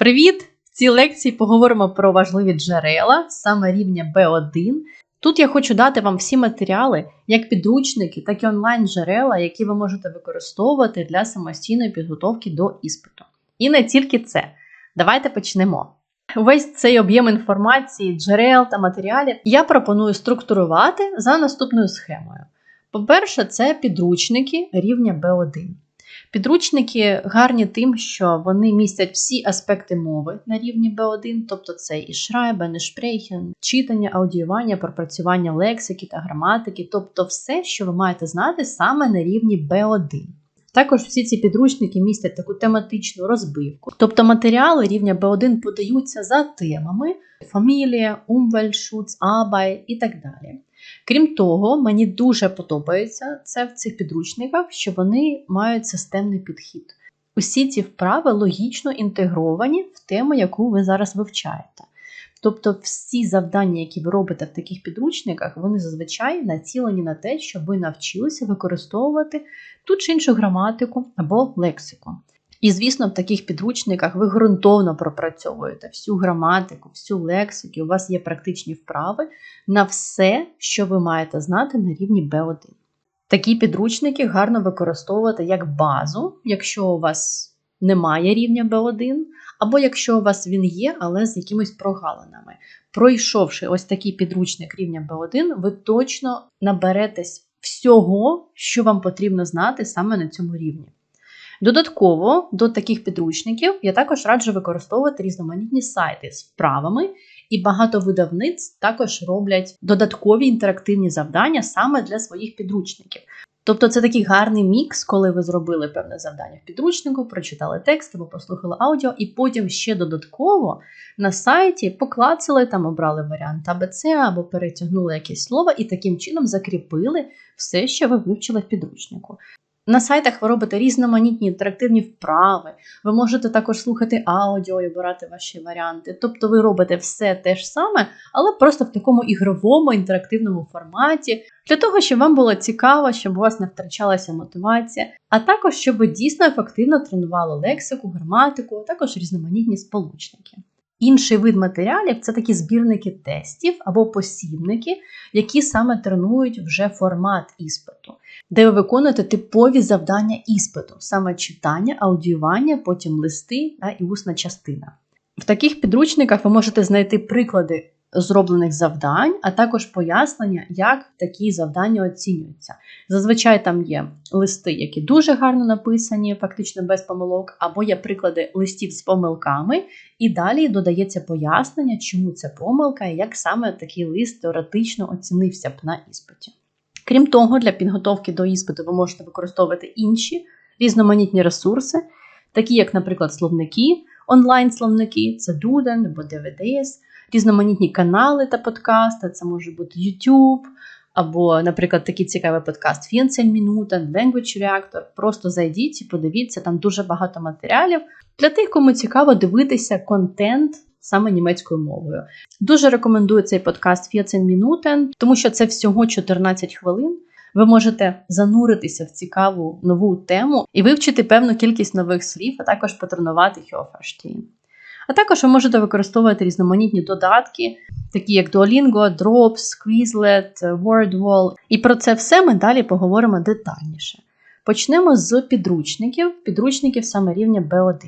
Привіт! В цій лекції поговоримо про важливі джерела, саме рівня B1. Тут я хочу дати вам всі матеріали, як підручники, так і онлайн-джерела, які ви можете використовувати для самостійної підготовки до іспиту. І не тільки це. Давайте почнемо. Весь цей об'єм інформації, джерел та матеріалів я пропоную структурувати за наступною схемою. По-перше, це підручники рівня B1. Підручники гарні тим, що вони містять всі аспекти мови на рівні B1, тобто це і шрайбен, і шпрейхен, читання, аудіювання, пропрацювання лексики та граматики, тобто все, що ви маєте знати саме на рівні B1. Також всі ці підручники містять таку тематичну розбивку, тобто матеріали рівня B1 подаються за темами фамілія, Umweltschutz, Arbeit і так далі. Крім того, мені дуже подобається це в цих підручниках, що вони мають системний підхід. Усі ці вправи логічно інтегровані в тему, яку ви зараз вивчаєте. Тобто всі завдання, які ви робите в таких підручниках, вони зазвичай націлені на те, щоб ви навчилися використовувати ту чи іншу граматику або лексику. І, звісно, в таких підручниках ви ґрунтовно пропрацьовуєте всю граматику, всю лексику, у вас є практичні вправи на все, що ви маєте знати на рівні B1. Такі підручники гарно використовувати як базу, якщо у вас немає рівня B1, або якщо у вас він є, але з якимись прогалинами. Пройшовши ось такий підручник рівня B1, ви точно наберетесь всього, що вам потрібно знати саме на цьому рівні. Додатково до таких підручників я також раджу використовувати різноманітні сайти з вправами, і багато видавниць також роблять додаткові інтерактивні завдання саме для своїх підручників. Тобто це такий гарний мікс, коли ви зробили певне завдання в підручнику, прочитали текст або послухали аудіо, і потім ще додатково на сайті поклацали, там обрали варіант АБЦ або перетягнули якесь слово і таким чином закріпили все, що ви вивчили в підручнику. На сайтах ви робите різноманітні інтерактивні вправи, ви можете також слухати аудіо і обирати ваші варіанти. Тобто ви робите все те ж саме, але просто в такому ігровому інтерактивному форматі, для того, щоб вам було цікаво, щоб у вас не втрачалася мотивація, а також щоб ви дійсно ефективно тренували лексику, граматику, а також різноманітні сполучники. Інший вид матеріалів це такі збірники тестів або посібники, які саме тренують вже формат іспиту, де ви виконуєте типові завдання іспиту, саме читання, аудіювання, потім листи та і усна частина. В таких підручниках ви можете знайти приклади зроблених завдань, а також пояснення, як такі завдання оцінюються. Зазвичай там є листи, які дуже гарно написані, фактично без помилок, або є приклади листів з помилками, і далі додається пояснення, чому це помилка і як саме такий лист теоретично оцінився б на іспиті. Крім того, для підготовки до іспиту ви можете використовувати інші різноманітні ресурси, такі як, наприклад, словники, онлайн-словники, це Duden або DVDS, різноманітні канали та подкасти, це може бути YouTube, або, наприклад, такий цікавий подкаст 15 Minuten, Language Reactor. Просто зайдіть і подивіться, там дуже багато матеріалів для тих, кому цікаво дивитися контент. Саме німецькою мовою. Дуже рекомендую цей подкаст 15 Minuten, тому що це всього 14 хвилин. Ви можете зануритися в цікаву нову тему і вивчити певну кількість нових слів, а також потренувати Hörverstehen. А також ви можете використовувати різноманітні додатки, такі як Duolingo, Drops, Quizlet, WordWall. І про це все ми далі поговоримо детальніше. Почнемо з підручників, підручників саме рівня B1.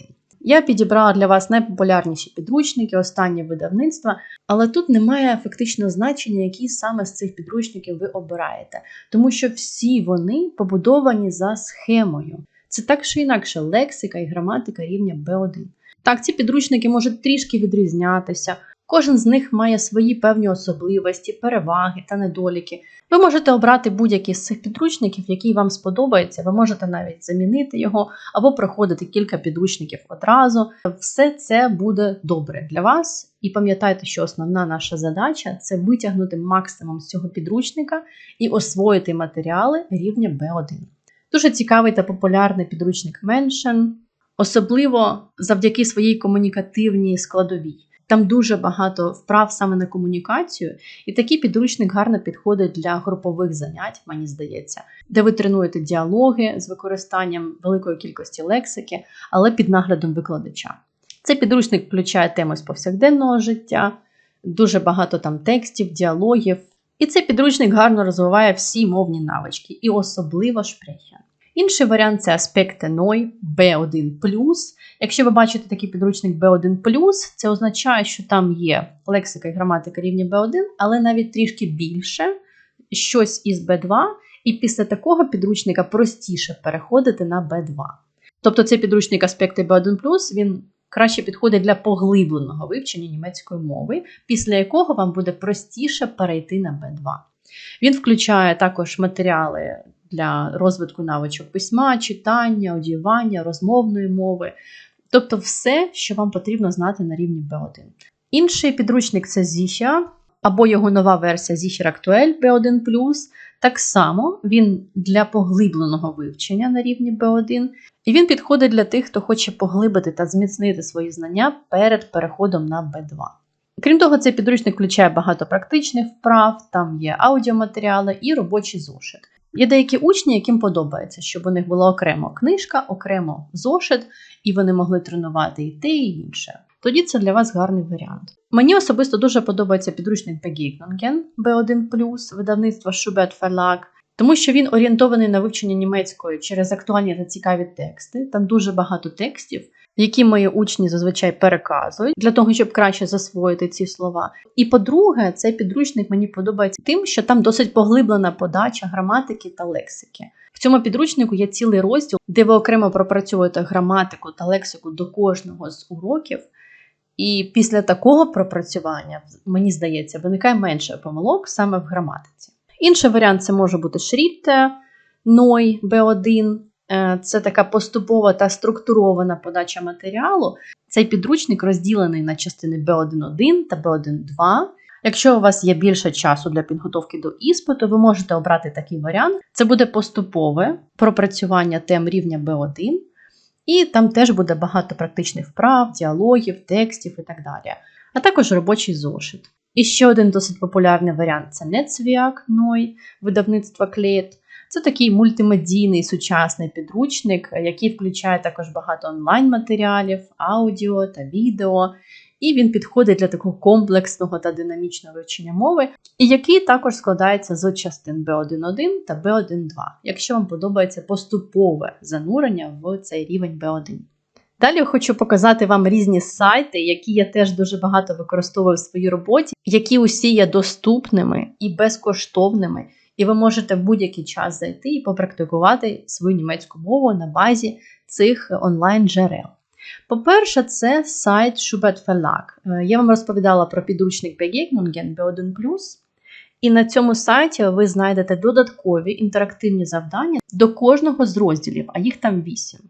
Я підібрала для вас найпопулярніші підручники, останні видавництва, але тут немає фактично значення, які саме з цих підручників ви обираєте, тому що всі вони побудовані за схемою. Це так чи інакше лексика і граматика рівня B1. Так, ці підручники можуть трішки відрізнятися. Кожен з них має свої певні особливості, переваги та недоліки. Ви можете обрати будь-який з цих підручників, який вам сподобається. Ви можете навіть замінити його або проходити кілька підручників одразу. Все це буде добре для вас. І пам'ятайте, що основна наша задача це витягнути максимум з цього підручника і освоїти матеріали рівня B1. Дуже цікавий та популярний підручник Mention особливо завдяки своїй комунікативній складовій. Там дуже багато вправ саме на комунікацію, і такий підручник гарно підходить для групових занять, мені здається, де ви тренуєте діалоги з використанням великої кількості лексики, але під наглядом викладача. Цей підручник включає теми з повсякденного життя, дуже багато там текстів, діалогів. І цей підручник гарно розвиває всі мовні навички, і особливо шпрехен. Інший варіант це аспекти NOI B1. Якщо ви бачите такий підручник B1, це означає, що там є лексика і граматика рівня B1, але навіть трішки більше, щось із B2, і після такого підручника простіше переходити на B2. Тобто цей підручник аспекти B1, він краще підходить для поглибленого вивчення німецької мови, після якого вам буде простіше перейти на B2. Він включає також матеріали для розвитку навичок письма, читання, одіювання, розмовної мови, тобто все, що вам потрібно знати на рівні B1. Інший підручник це Зіхя, або його нова версія Зіхер Актуель B1. Так само він для поглибленого вивчення на рівні B1, і він підходить для тих, хто хоче поглибити та зміцнити свої знання перед переходом на B2. Крім того, цей підручник включає багато практичних вправ, там є аудіоматеріали і робочий зошит. Є деякі учні, яким подобається, щоб у них була окремо книжка, окремо зошит, і вони могли тренувати і те, і інше. Тоді це для вас гарний варіант. Мені особисто дуже подобається підручник Begegnungen B1 видавництва Schubert Verlag, тому що він орієнтований на вивчення німецької через актуальні та цікаві тексти. Там дуже багато текстів, які мої учні зазвичай переказують для того, щоб краще засвоїти ці слова. І по-друге, цей підручник мені подобається тим, що там досить поглиблена подача граматики та лексики. В цьому підручнику є цілий розділ, де ви окремо пропрацьовуєте граматику та лексику до кожного з уроків. І після такого пропрацювання, мені здається, виникає менше помилок саме в граматиці. Інший варіант це може бути Schritte, Ной, B1. Е, це така поступова та структурована подача матеріалу. Цей підручник розділений на частини B1.1 та B1.2. Якщо у вас є більше часу для підготовки до іспиту, ви можете обрати такий варіант. Це буде поступове пропрацювання тем рівня B1. І там теж буде багато практичних вправ, діалогів, текстів і так далі. А також робочий зошит. І ще один досить популярний варіант це Netzwerk Ной, видавництва Клет. Це такий мультимедійний сучасний підручник, який включає також багато онлайн-матеріалів, аудіо та відео. І він підходить для такого комплексного та динамічного вивчення мови, і який також складається з частин B1.1 та B1.2, якщо вам подобається поступове занурення в цей рівень B1. Далі я хочу показати вам різні сайти, які я теж дуже багато використовую в своїй роботі, які усі є доступними і безкоштовними, і ви можете в будь-який час зайти і попрактикувати свою німецьку мову на базі цих онлайн-джерел. По-перше, це сайт Schubert Verlag. Е, я вам розповідала про підручник Begegnungen B1. І на цьому сайті ви знайдете додаткові інтерактивні завдання до кожного з розділів, а їх там 8.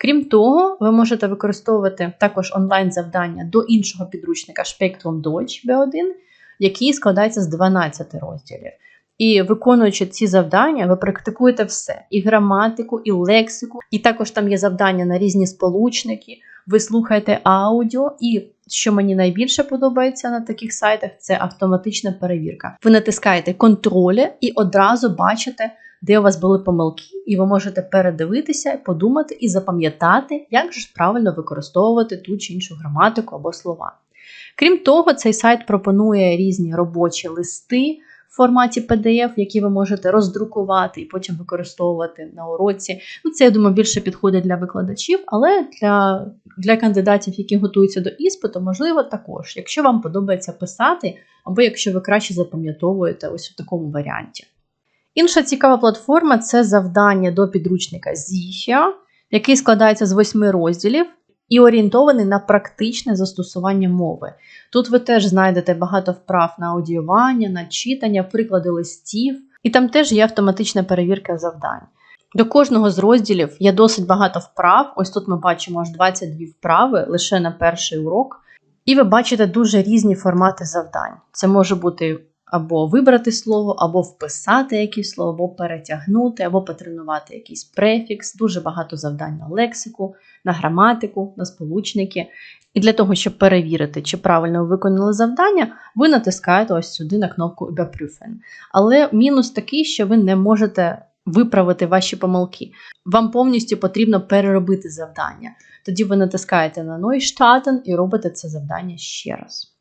Крім того, ви можете використовувати також онлайн-завдання до іншого підручника Spectrum Deutsch B1, який складається з 12 розділів. І виконуючи ці завдання, ви практикуєте все: і граматику, і лексику, і також там є завдання на різні сполучники. Ви слухаєте аудіо, і що мені найбільше подобається на таких сайтах, це автоматична перевірка. Ви натискаєте контролі і одразу бачите, де у вас були помилки, і ви можете передивитися, подумати і запам'ятати, як ж правильно використовувати ту чи іншу граматику або слова. Крім того, цей сайт пропонує різні робочі листи форматі PDF, які ви можете роздрукувати і потім використовувати на уроці. Ну, Це, я думаю, більше підходить для викладачів, але для для кандидатів, які готуються до іспиту, можливо, також, якщо вам подобається писати, або якщо ви краще запам'ятовуєте ось у такому варіанті. Інша цікава платформа це завдання до підручника Зіхія, який складається з восьми розділів і орієнтований на практичне застосування мови. Тут ви теж знайдете багато вправ на аудіювання, на читання, приклади листів, і там теж є автоматична перевірка завдань. До кожного з розділів є досить багато вправ. Ось тут ми бачимо аж 22 вправи лише на перший урок. І ви бачите дуже різні формати завдань. Це може бути або вибрати слово, або вписати якесь слово, або перетягнути, або потренувати якийсь префікс, дуже багато завдань на лексику, на граматику, на сполучники. І для того, щоб перевірити, чи правильно ви виконали завдання, ви натискаєте ось сюди на кнопку Überprüfen. Але мінус такий, що ви не можете виправити ваші помилки. Вам повністю потрібно переробити завдання. Тоді ви натискаєте на Neustarten і робите це завдання ще раз.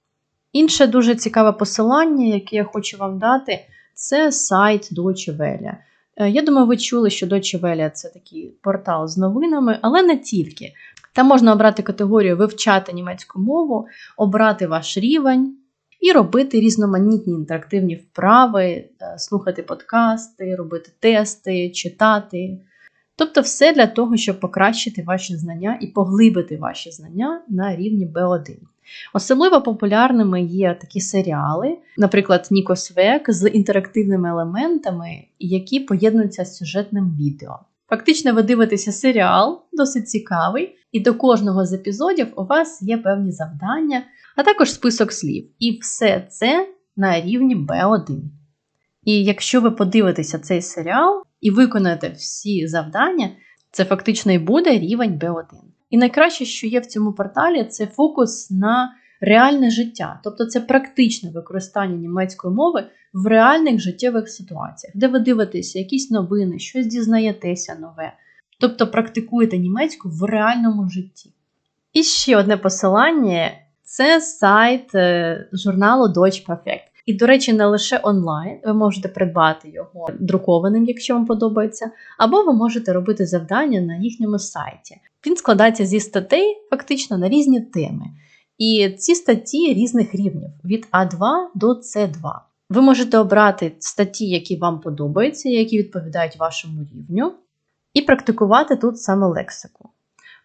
Інше дуже цікаве посилання, яке я хочу вам дати, це сайт Deutsche Welle. Е, Я думаю, ви чули, що Deutsche Welle – це такий портал з новинами, але не тільки. Там можна обрати категорію вивчати німецьку мову, обрати ваш рівень і робити різноманітні інтерактивні вправи, е, слухати подкасти, робити тести, читати. Тобто все для того, щоб покращити ваші знання і поглибити ваші знання на рівні B1. Особливо популярними є такі серіали, наприклад, Нікосвек з інтерактивними елементами, які поєднуються з сюжетним відео. Фактично, ви дивитеся серіал, досить цікавий, і до кожного з епізодів у вас є певні завдання, а також список слів. І все це на рівні B1. І якщо ви подивитеся цей серіал і виконаєте всі завдання, це фактично і буде рівень B1. І найкраще, що є в цьому порталі, це фокус на реальне життя, тобто це практичне використання німецької мови в реальних життєвих ситуаціях, де ви дивитеся якісь новини, щось дізнаєтеся нове, тобто практикуєте німецьку в реальному житті. І ще одне посилання це сайт е, журналу Deutsch Perfect. І, до речі, не лише онлайн, ви можете придбати його друкованим, якщо вам подобається, або ви можете робити завдання на їхньому сайті. Він складається зі статей фактично на різні теми. І ці статті різних рівнів від А2 до С2. Ви можете обрати статті, які вам подобаються, які відповідають вашому рівню, і практикувати тут саме лексику.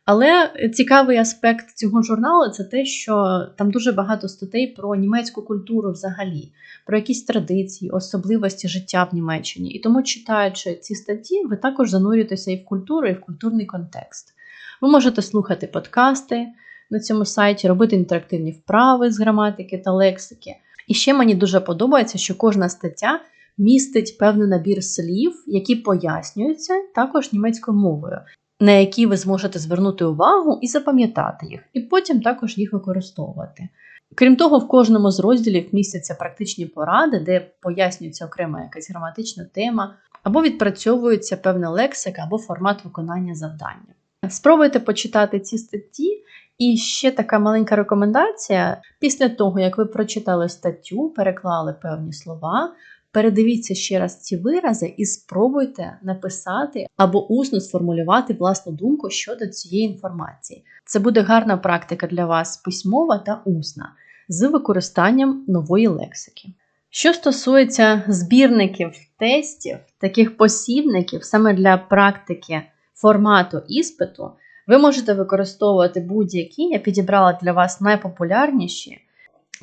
Але цікавий аспект цього журналу це те, що там дуже багато статей про німецьку культуру взагалі, про якісь традиції, особливості життя в Німеччині. І тому, читаючи ці статті, ви також занурюєтеся і в культуру, і в культурний контекст. Ви можете слухати подкасти на цьому сайті, робити інтерактивні вправи з граматики та лексики. І ще мені дуже подобається, що кожна стаття містить певний набір слів, які пояснюються також німецькою мовою, на які ви зможете звернути увагу і запам'ятати їх, і потім також їх використовувати. Крім того, в кожному з розділів містяться практичні поради, де пояснюється окрема якась граматична тема, або відпрацьовується певна лексика або формат виконання завдання. Спробуйте почитати ці статті. І ще така маленька рекомендація: після того, як ви прочитали статтю, переклали певні слова, передивіться ще раз ці вирази і спробуйте написати або усно сформулювати власну думку щодо цієї інформації. Це буде гарна практика для вас письмова та усна з використанням нової лексики. Що стосується збірників тестів, таких посібників саме для практики формату іспиту, ви можете використовувати будь-які, я підібрала для вас найпопулярніші.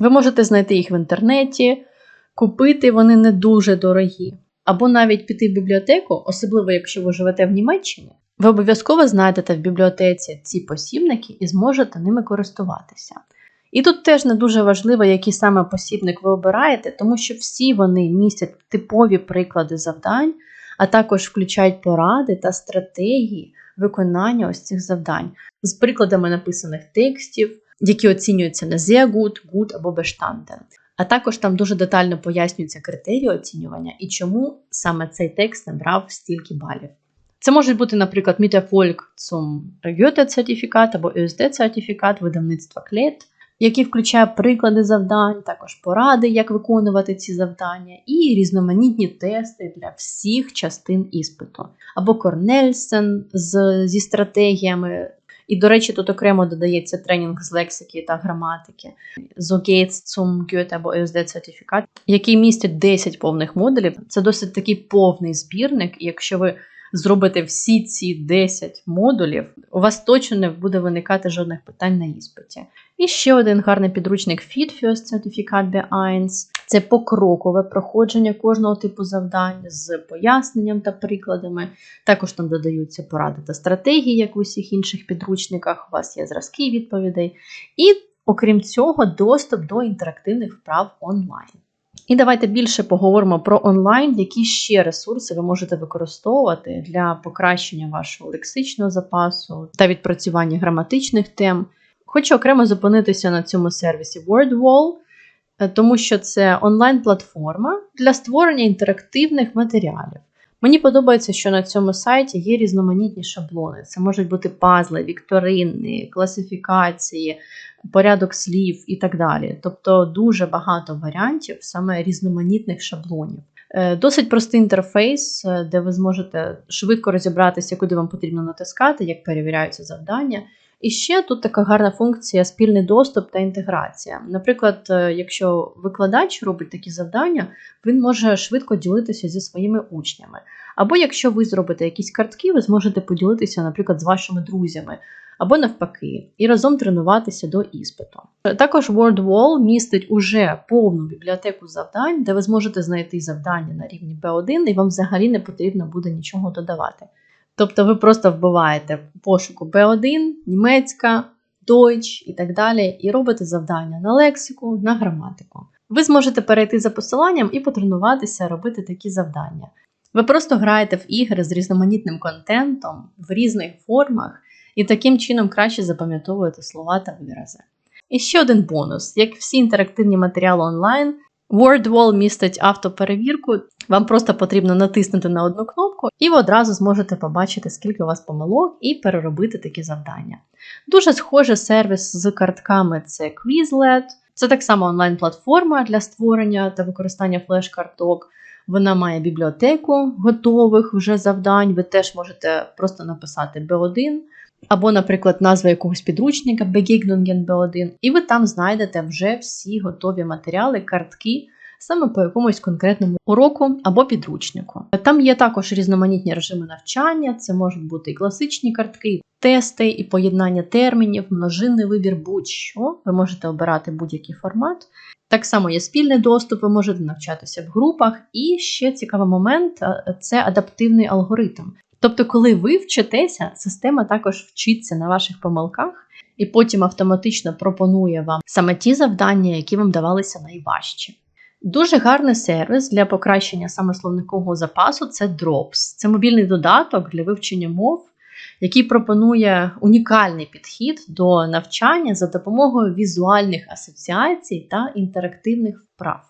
Ви можете знайти їх в інтернеті, купити вони не дуже дорогі. Або навіть піти в бібліотеку, особливо якщо ви живете в Німеччині, ви обов'язково знайдете в бібліотеці ці посібники і зможете ними користуватися. І тут теж не дуже важливо, який саме посібник ви обираєте, тому що всі вони містять типові приклади завдань, а також включають поради та стратегії виконання ось цих завдань з прикладами написаних текстів, які оцінюються на sehr gut, або bestanden. А також там дуже детально пояснюються критерії оцінювання і чому саме цей текст набрав стільки балів. Це може бути, наприклад, Mieterfolg zum Goethe-сертифікат або ÖSD-сертифікат видавництва Клет, який включає приклади завдань, також поради, як виконувати ці завдання, і різноманітні тести для всіх частин іспиту. Або Корнельсен з, зі стратегіями. І, до речі, тут окремо додається тренінг з лексики та граматики. Zogates zum Goethe або ESD сертифікат, який містить 10 повних модулів. Це досить такий повний збірник, якщо ви зробите всі ці 10 модулів, у вас точно не буде виникати жодних питань на іспиті. І ще один гарний підручник Fit First сертифікат B1. Це покрокове проходження кожного типу завдань з поясненням та прикладами. Також там додаються поради та стратегії, як в усіх інших підручниках. У вас є зразки відповідей. І, окрім цього, доступ до інтерактивних вправ онлайн. І давайте більше поговоримо про онлайн, які ще ресурси ви можете використовувати для покращення вашого лексичного запасу та відпрацювання граматичних тем. Хочу окремо зупинитися на цьому сервісі WordWall, тому що це онлайн-платформа для створення інтерактивних матеріалів. Мені подобається, що на цьому сайті є різноманітні шаблони. Це можуть бути пазли, вікторини, класифікації, порядок слів і так далі. Тобто дуже багато варіантів, саме різноманітних шаблонів. Е, досить простий інтерфейс, е, де ви зможете швидко розібратися, куди вам потрібно натискати, як перевіряються завдання. І ще тут така гарна функція спільний доступ та інтеграція. Наприклад, е, якщо викладач робить такі завдання, він може швидко ділитися зі своїми учнями. Або якщо ви зробите якісь картки, ви зможете поділитися, наприклад, з вашими друзями, або навпаки, і разом тренуватися до іспиту. Також WordWall містить уже повну бібліотеку завдань, де ви зможете знайти завдання на рівні B1, і вам взагалі не потрібно буде нічого додавати. Тобто ви просто вбиваєте пошуку B1, німецька, Deutsch і так далі, і робите завдання на лексику, на граматику. Ви зможете перейти за посиланням і потренуватися робити такі завдання. Ви просто граєте в ігри з різноманітним контентом в різних формах, і таким чином краще запам'ятовуєте слова та вирази. І ще один бонус: як всі інтерактивні матеріали онлайн, WordWall містить автоперевірку. Вам просто потрібно натиснути на одну кнопку, і ви одразу зможете побачити, скільки у вас помилок, і переробити такі завдання. Дуже схожий сервіс з картками це Quizlet. Це так само онлайн-платформа для створення та використання флеш-карток. Вона має бібліотеку готових вже завдань. Ви теж можете просто написати B1, або, наприклад, назва якогось підручника Begegnungen B1, і ви там знайдете вже всі готові матеріали, картки. Саме по якомусь конкретному уроку або підручнику. Там є також різноманітні режими навчання, це можуть бути і класичні картки, тести, і поєднання термінів, множинний вибір, будь-що. Ви можете обирати будь-який формат. Так само є спільний доступ, ви можете навчатися в групах. І ще цікавий момент це адаптивний алгоритм. Тобто, коли ви вчитеся, система також вчиться на ваших помилках і потім автоматично пропонує вам саме ті завдання, які вам давалися найважчі. Дуже гарний сервіс для покращення саме словникового запасу це Drops. Це мобільний додаток для вивчення мов, який пропонує унікальний підхід до навчання за допомогою візуальних асоціацій та інтерактивних вправ.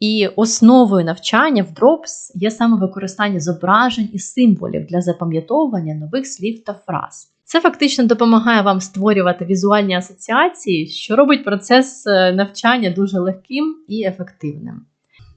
І основою навчання в Drops є саме використання зображень і символів для запам'ятовування нових слів та фраз. Це фактично допомагає вам створювати візуальні асоціації, що робить процес е, навчання дуже легким і ефективним.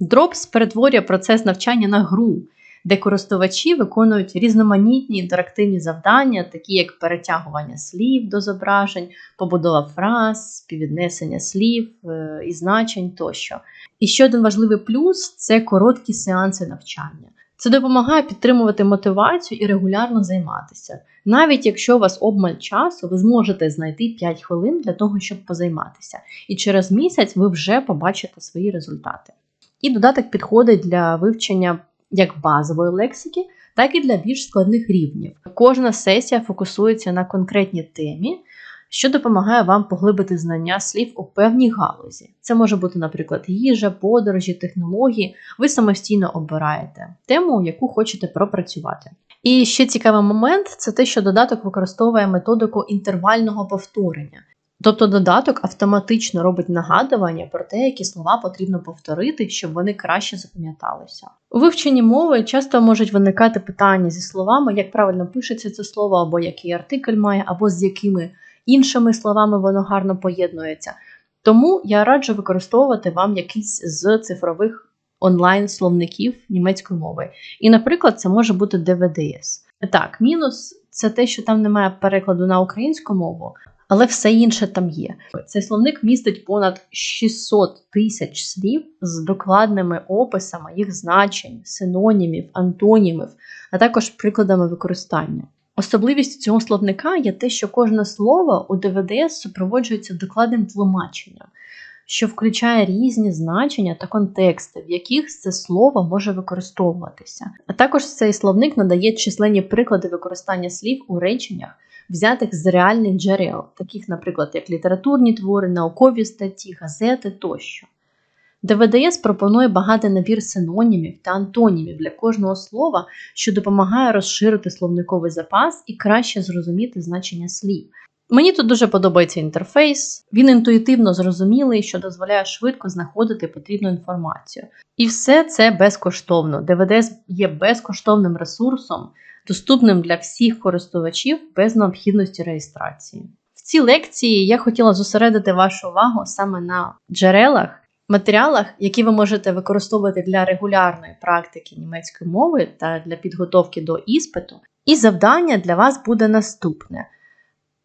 Drops перетворює процес навчання на гру, де користувачі виконують різноманітні інтерактивні завдання, такі як перетягування слів до зображень, побудова фраз, співвіднесення слів е, і значень тощо. І ще один важливий плюс це короткі сеанси навчання. Це допомагає підтримувати мотивацію і регулярно займатися. Навіть якщо у вас обмаль часу, ви зможете знайти 5 хвилин для того, щоб позайматися. І через місяць ви вже побачите свої результати. І додаток підходить для вивчення як базової лексики, так і для більш складних рівнів. Кожна сесія фокусується на конкретній темі, що допомагає вам поглибити знання слів у певній галузі. Це може бути, наприклад, їжа, подорожі, технології. Ви самостійно обираєте тему, яку хочете пропрацювати. І ще цікавий момент це те, що додаток використовує методику інтервального повторення. Тобто додаток автоматично робить нагадування про те, які слова потрібно повторити, щоб вони краще запам'яталися. У вивченні мови часто можуть виникати питання зі словами, як правильно пишеться це слово, або який артикль має, або з якими іншими словами воно гарно поєднується. Тому я раджу використовувати вам якийсь з цифрових онлайн-словників німецької мови. І, наприклад, це може бути DVDS. Так, мінус це те, що там немає перекладу на українську мову, але все інше там є. Цей словник містить понад 600 тисяч слів з докладними описами їх значень, синонімів, антонімів, а також прикладами використання. Особливість цього словника є те, що кожне слово у ДВДС супроводжується докладним тлумаченням, що включає різні значення та контексти, в яких це слово може використовуватися. А також цей словник надає численні приклади використання слів у реченнях, взятих з реальних джерел, таких, наприклад, як літературні твори, наукові статті, газети тощо. ДВДС пропонує багатий набір синонімів та антонімів для кожного слова, що допомагає розширити словниковий запас і краще зрозуміти значення слів. Мені тут дуже подобається інтерфейс, він інтуїтивно зрозумілий, що дозволяє швидко знаходити потрібну інформацію. І все це безкоштовно. ДВД є безкоштовним ресурсом, доступним для всіх користувачів без необхідності реєстрації. В цій лекції я хотіла зосередити вашу увагу саме на джерелах, матеріалах, які ви можете використовувати для регулярної практики німецької мови та для підготовки до іспиту. І завдання для вас буде наступне.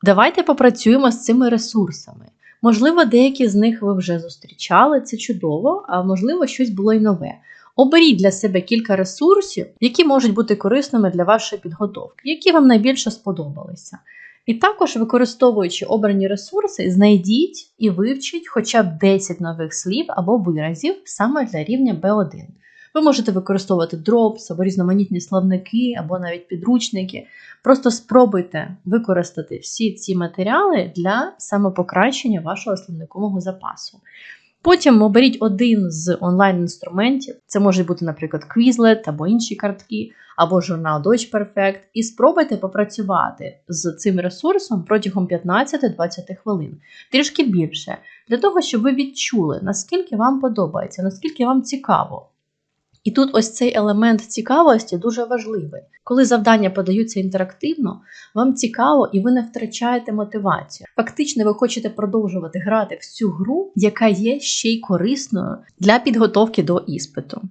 Давайте попрацюємо з цими ресурсами. Можливо, деякі з них ви вже зустрічали, це чудово, а можливо, щось було й нове. Оберіть для себе кілька ресурсів, які можуть бути корисними для вашої підготовки, які вам найбільше сподобалися. І також, використовуючи обрані ресурси, знайдіть і вивчіть хоча б 10 нових слів або виразів саме для рівня B1. Ви можете використовувати Drops або різноманітні словники, або навіть підручники. Просто спробуйте використати всі ці матеріали для самопокращення вашого словникового запасу. Потім оберіть один з онлайн-інструментів, це може бути, наприклад, Quizlet або інші картки, або журнал Deutsch Perfect, і спробуйте попрацювати з цим ресурсом протягом 15-20 хвилин, трішки більше, для того, щоб ви відчули, наскільки вам подобається, наскільки вам цікаво. І тут ось цей елемент цікавості дуже важливий. Коли завдання подаються інтерактивно, вам цікаво і ви не втрачаєте мотивацію. Фактично, ви хочете продовжувати грати в цю гру, яка є ще й корисною для підготовки до іспиту.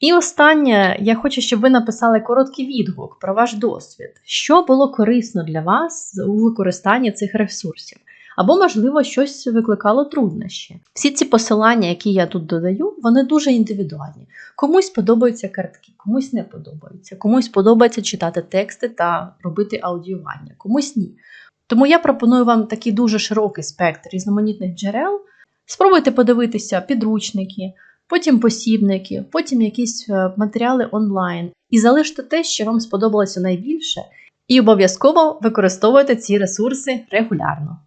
І останнє, я хочу, щоб ви написали короткий відгук про ваш досвід, що було корисно для вас у використанні цих ресурсів. Або, можливо, щось викликало труднощі. Всі ці посилання, які я тут додаю, вони дуже індивідуальні. Комусь подобаються картки, комусь не подобаються, комусь подобається читати тексти та робити аудіювання, комусь ні. Тому я пропоную вам такий дуже широкий спектр різноманітних джерел. Спробуйте подивитися підручники, потім посібники, потім якісь е, матеріали онлайн і залиште те, що вам сподобалося найбільше, і обов'язково використовуйте ці ресурси регулярно.